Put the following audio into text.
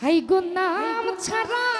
high গো নাম ছাড়া